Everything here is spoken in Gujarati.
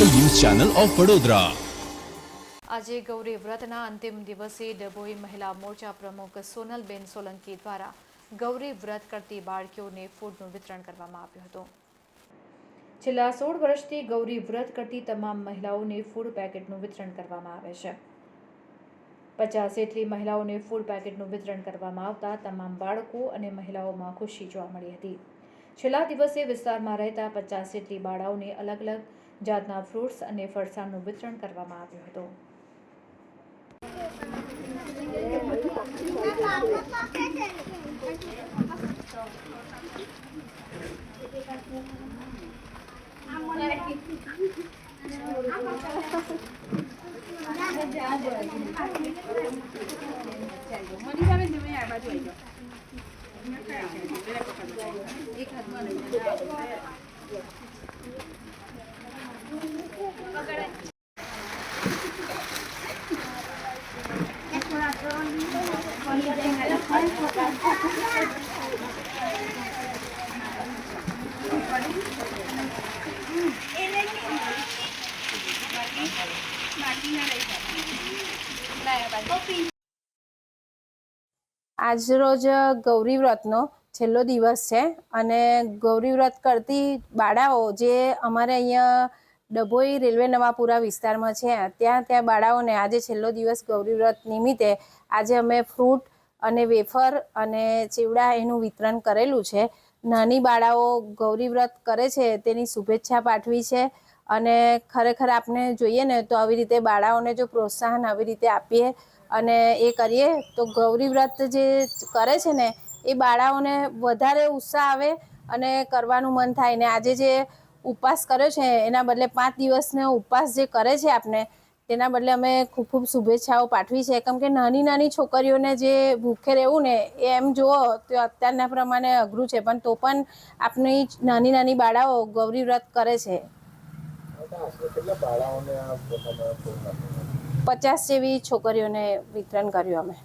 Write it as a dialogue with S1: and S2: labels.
S1: Channel of Vadodara.
S2: આજે ગૌરી વ્રતના અંતિમ દિવસે ડભોઈ મહિલા મોરચા પ્રમુખ સોનલબેન સોલંકી દ્વારા ગૌરી વ્રત કરતી બાળકીઓને ફૂડનું વિતરણ કરવામાં આવ્યું હતું. છેલ્લા સોળ વર્ષથી ગૌરી વ્રત કરતી તમામ મહિલાઓને ફૂડ પેકેટનું વિતરણ કરવામાં આવે છે. પચાસ જેટલી મહિલાઓને ફૂડ પેકેટનું વિતરણ કરવામાં આવતા તમામ બાળકો અને મહિલાઓમાં ખુશી જોવા મળી હતી. છેલ્લા દિવસે વિસ્તારમાં રહેતા પચાસ જેટલી બાળાઓને અલગ અલગ જાતના ફ્રૂટ્સ અને ફરસાણનું વિતરણ કરવામાં આવ્યું હતું.
S3: આજરોજ ગૌરી વ્રતનો છેલ્લો દિવસ છે અને ગૌરી વ્રત કરતી બાળાઓ જે અમારે અહીંયા ડભોઈ રેલવે નવાપુરા વિસ્તારમાં છે, ત્યાં ત્યાં બાળાઓને આજે છેલ્લો દિવસ ગૌરી વ્રત નિમિત્તે આજે અમે ફ્રૂટ અને વેફર અને ચીવડા એનું વિતરણ કરેલું છે. નાની બાળાઓ ગૌરી વ્રત કરે છે, તેની શુભેચ્છા પાઠવી છે અને ખરેખર આપણે જોઈએ ને તો આવી રીતે બાળાઓને જો પ્રોત્સાહન આવી રીતે આપીએ અને એ કરીએ, તો ગૌરી વ્રત જે કરે છે ને, એ બાળાઓને વધારે ઉત્સાહ આવે અને કરવાનું મન થાય. ને આજે જે ઉપવાસ કર્યો છે, એના બદલે પાંચ દિવસનો ઉપવાસ જે કરે છે આપણે તેના બદલે અમે ખૂબ ખૂબ શુભેચ્છાઓ પાઠવી છે. કેમ કે નાની નાની છોકરીઓને જે ભૂખે રહેવું ને, એ એમ જુઓ તો અત્યારના પ્રમાણે અઘરું છે. પણ તો પણ આપની નાની નાની બાળાઓ ગૌરી વ્રત કરે છે. પચાસ જેવી છોકરીઓને વિતરણ કર્યું અમે.